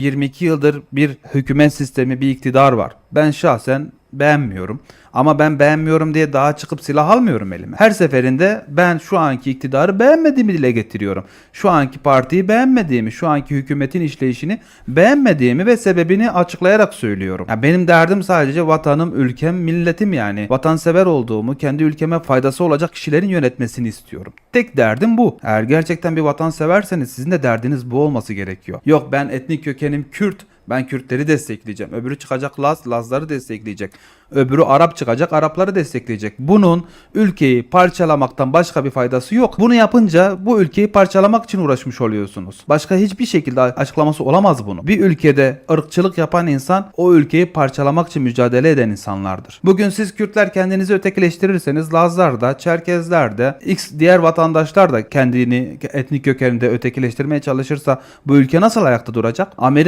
22 yıldır bir hükümet sistemi, bir iktidar var. Ben şahsen beğenmiyorum. Ama ben beğenmiyorum diye daha çıkıp silah almıyorum elime. Her seferinde ben şu anki iktidarı beğenmediğimi dile getiriyorum. Şu anki partiyi beğenmediğimi, şu anki hükümetin işleyişini beğenmediğimi ve sebebini açıklayarak söylüyorum. Ya benim derdim sadece vatanım, ülkem, milletim yani. Vatansever olduğumu, kendi ülkeme faydası olacak kişilerin yönetmesini istiyorum. Tek derdim bu. Eğer gerçekten bir vatanseverseniz sizin de derdiniz bu olması gerekiyor. Yok ben etnik kökenim Kürt, ben Kürtleri destekleyeceğim. Öbürü çıkacak Laz, Lazları destekleyecek. Öbürü Arap çıkacak, Arapları destekleyecek. Bunun ülkeyi parçalamaktan başka bir faydası yok. Bunu yapınca bu ülkeyi parçalamak için uğraşmış oluyorsunuz. Başka hiçbir şekilde açıklaması olamaz bunu. Bir ülkede ırkçılık yapan insan o ülkeyi parçalamak için mücadele eden insanlardır. Bugün siz Kürtler kendinizi ötekileştirirseniz Lazlar da, Çerkezler de, X diğer vatandaşlar da kendini etnik kökeninde ötekileştirmeye çalışırsa bu ülke nasıl ayakta duracak? Amerika